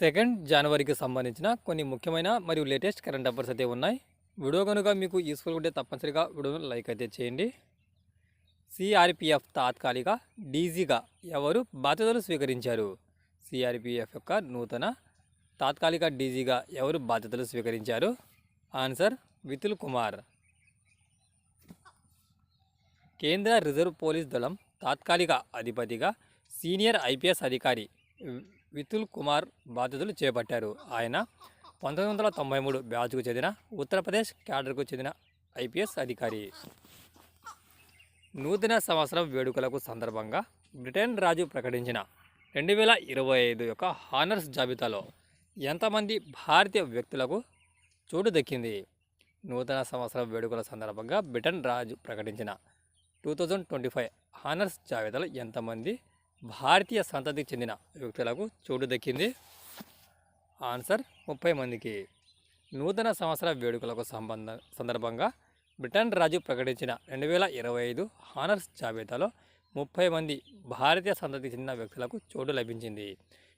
Second జనవరికి సంబంధించిన కొన్ని ముఖ్యమైన మరియు లేటెస్ట్ కరెంట్ అఫైర్స్ అయితే ఉన్నాయి. వీడియో కనుక మీకు యూస్ఫుల్ ఉంటే తప్పనిసరిగా వీడియోను లైక్ అయితే చేయండి. సిఆర్పిఎఫ్ తాత్కాలిక డీజీగా ఎవరు బాధ్యతలు స్వీకరించారు? సిఆర్పిఎఫ్ యొక్క నూతన తాత్కాలిక డీజీగా ఎవరు బాధ్యతలు స్వీకరించారు? ఆన్సర్ వితుల్ కుమార్. కేంద్ర రిజర్వ్ పోలీస్ దళం తాత్కాలిక అధిపతిగా సీనియర్ ఐపీఎస్ అధికారి వితుల్ కుమార్ బాధ్యతలు చేపట్టారు. ఆయన పంతొమ్మిది వందల తొంభై మూడు బ్యాచ్కు చెందిన ఉత్తరప్రదేశ్ క్యాడర్కు చెందిన ఐపీఎస్ అధికారి. నూతన సంవత్సరం వేడుకలకు సందర్భంగా బ్రిటన్ రాజు ప్రకటించిన రెండు వేల ఇరవై ఐదు యొక్క హానర్స్ జాబితాలో ఎంతమంది భారతీయ వ్యక్తులకు చోటు దక్కింది? నూతన సంవత్సరం వేడుకల సందర్భంగా బ్రిటన్ రాజు ప్రకటించిన two thousand twenty five honours జాబితాలో ఎంతమంది భారతీయ సంతతికి చెందిన వ్యక్తులకు చోటు దక్కింది. ఆన్సర్ ముప్పై మందికి. నూతన సంవత్సర వేడుకలకు సంబంధ సందర్భంగా బ్రిటన్ రాజు ప్రకటించిన రెండు వేల ఇరవై ఐదు హానర్స్ జాబితాలో ముప్పై మంది భారతీయ సంతతికి చెందిన వ్యక్తులకు చోటు లభించింది.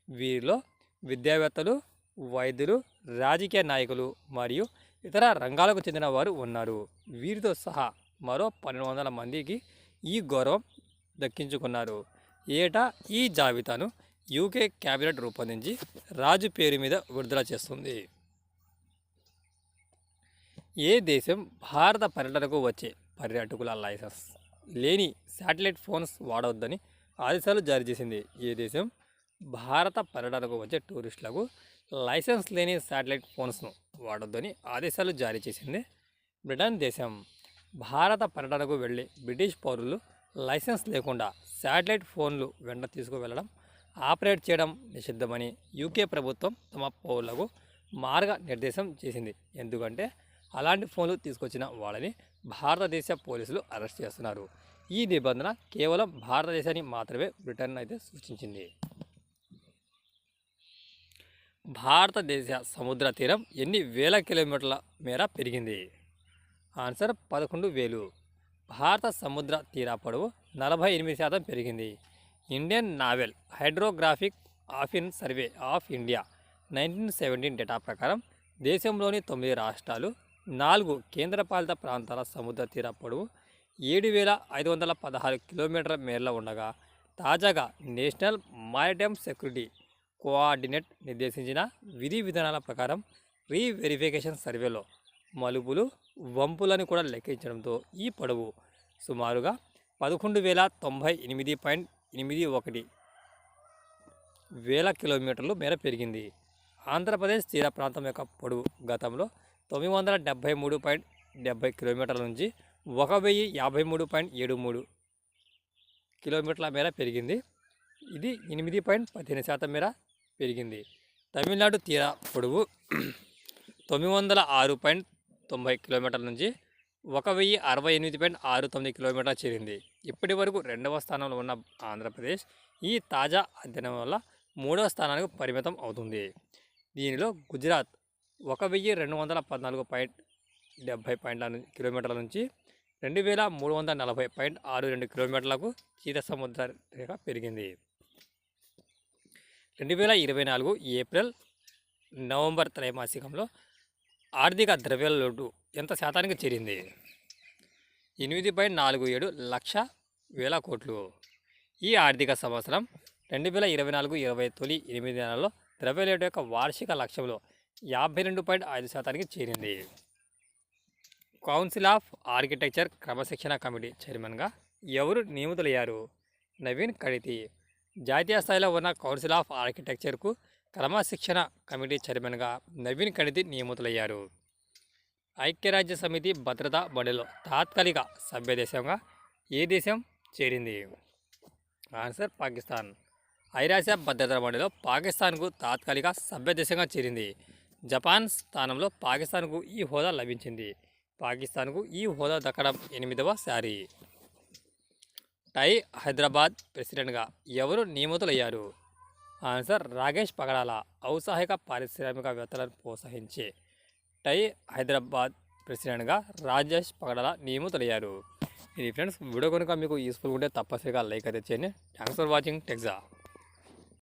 వీరిలో విద్యావేత్తలు వైద్యులు రాజకీయ నాయకులు మరియు ఇతర రంగాలకు చెందిన వారు ఉన్నారు. వీరితో సహా మరో పన్నెండు వందల మందికి ఈ గౌరవం దక్కించుకున్నారు. ఏటా ఈ జాబితాను యూకే క్యాబినెట్ రూపొందించి రాజు పేరు మీద విడుదల చేస్తుంది. ఏ దేశం భారత పర్యటనకు వచ్చే పర్యాటకుల లైసెన్స్? లేని శాటిలైట్ ఫోన్స్ వాడవద్దని ఆదేశాలు జారీ చేసింది. ఏ దేశం భారత పర్యటనకు వచ్చే టూరిస్టులకు లైసెన్స్ లేని శాటిలైట్ ఫోన్స్ను వాడొద్దని ఆదేశాలు జారీ చేసింది. బ్రిటన్ దేశం భారత పర్యటనకు వెళ్ళే బ్రిటిష్ పౌరులు లైసెన్స్ లేకుండా శాటిలైట్ ఫోన్లు వెంట తీసుకువెళ్ళడం ఆపరేట్ చేయడం నిషిద్ధమని యూకే ప్రభుత్వం తమ పౌరులకు మార్గ నిర్దేశం చేసింది. ఎందుకంటే అలాంటి ఫోన్లు తీసుకొచ్చిన వాళ్ళని భారతదేశ పోలీసులు అరెస్ట్ చేస్తున్నారు. ఈ నిబంధన కేవలం భారతదేశాన్ని మాత్రమే బ్రిటన్ అయితే సూచించింది భారతదేశ సముద్ర తీరం ఎన్ని వేల కిలోమీటర్ల మేర పెరిగింది? ఆన్సర్ పదకొండు వేలు. భారత సముద్ర తీర పొడవు నలభై ఎనిమిది శాతం పెరిగింది. Indian naval hydrographic office survey of India nineteen seventeen data ప్రకారం దేశంలోని తొమ్మిది రాష్ట్రాలు నాలుగు కేంద్రపాలిత ప్రాంతాల సముద్ర తీర పొడవు ఏడు వేల ఐదు వందల పదహారు కిలోమీటర్ల మేరలో ఉండగా తాజాగా నేషనల్ మారిటైమ్ సెక్యూరిటీ కోఆర్డినేట్ నిర్దేశించిన విధి విధానాల ప్రకారం రీవెరిఫికేషన్ సర్వేలో మలుపులు వంపులను కూడా లెక్కించడంతో ఈ పొడవు సుమారుగా పదకొండు వేల తొంభై ఎనిమిది పాయింట్ ఎనిమిది ఒకటి వేల కిలోమీటర్లు మేర పెరిగింది. ఆంధ్రప్రదేశ్ తీర ప్రాంతం యొక్క పొడవు గతంలో తొమ్మిది వందల డెబ్భై మూడు పాయింట్ డెబ్భై కిలోమీటర్ల నుంచి ఒక వెయ్యి యాభై మూడు పాయింట్ ఏడు మూడు కిలోమీటర్ల మేర పెరిగింది. ఇది ఎనిమిది పాయింట్ పదిహేను శాతం మేర పెరిగింది. తమిళనాడు తీర పొడవు తొమ్మిది వందల ఆరు పాయింట్ తొంభై కిలోమీటర్ల నుంచి ఒక వెయ్యి అరవై ఎనిమిది పాయింట్ ఆరు తొమ్మిది కిలోమీటర్లు చేరింది. ఇప్పటి వరకు రెండవ స్థానంలో ఉన్న ఆంధ్రప్రదేశ్ ఈ తాజా అధ్యయనం వల్ల మూడవ స్థానానికి పరిమితం అవుతుంది. దీనిలో గుజరాత్ ఒక వెయ్యి రెండు వందల పద్నాలుగు పాయింట్ డెబ్భై పాయింట్ల కిలోమీటర్ల నుంచి రెండు వేల మూడు వందల నలభై పాయింట్ ఆరు రెండు కిలోమీటర్లకు చీత సముద్ర రేఖ పెరిగింది. రెండు వేల ఇరవై నాలుగు ఏప్రిల్ నవంబర్ త్రైమాసికంలో ఆర్థిక ద్రవ్యాల లోటు ఎంత శాతానికి చేరింది? ఎనిమిది పాయింట్ నాలుగు ఏడు లక్ష వేల కోట్లు. ఈ ఆర్థిక సంవత్సరం రెండు వేల ఇరవై నాలుగు ఇరవై తొలి ఎనిమిది నెలలో ద్రవ్య రేటు యొక్క వార్షిక లక్ష్యంలో యాభై రెండు పాయింట్ ఐదు శాతానికి చేరింది. కౌన్సిల్ ఆఫ్ ఆర్కిటెక్చర్ క్రమశిక్షణ కమిటీ చైర్మన్గా ఎవరు నియమితులయ్యారు? నవీన్ కడితి. జాతీయ స్థాయిలో ఉన్న కౌన్సిల్ ఆఫ్ ఆర్కిటెక్చర్కు క్రమశిక్షణ కమిటీ చైర్మన్గా నవీన్ కడితి నియమితులయ్యారు. ఐక్యరాజ్య సమితి భద్రతా బడిలో తాత్కాలిక సభ్యదేశంగా ఏ దేశం చేరింది? ఆన్సర్ పాకిస్తాన్. ఐరాస భద్రతా బడిలో పాకిస్తాన్కు తాత్కాలిక సభ్యదేశంగా చేరింది. జపాన్ స్థానంలో పాకిస్తాన్కు ఈ హోదా లభించింది. పాకిస్తాన్కు ఈ హోదా దక్కడం ఎనిమిదవ సారి. టై హైదరాబాద్ ప్రెసిడెంట్గా ఎవరు నియమితులయ్యారు? ఆన్సర్ రాకేష్ పగడాల ఔత్సాహిక పారిశ్రామికవేత్తలను ప్రోత్సహించే టై హైదరాబాద్ ప్రెసిడెంట్గా రాజేష్ పగడల నియమితులయ్యారు ఇది ఫ్రెండ్స్ వీడియో కనుక మీకు యూస్ఫుల్ ఉంటే తప్పనిసరిగా లైక్ అయితే చేయండి. Thanks for watching. టెక్జా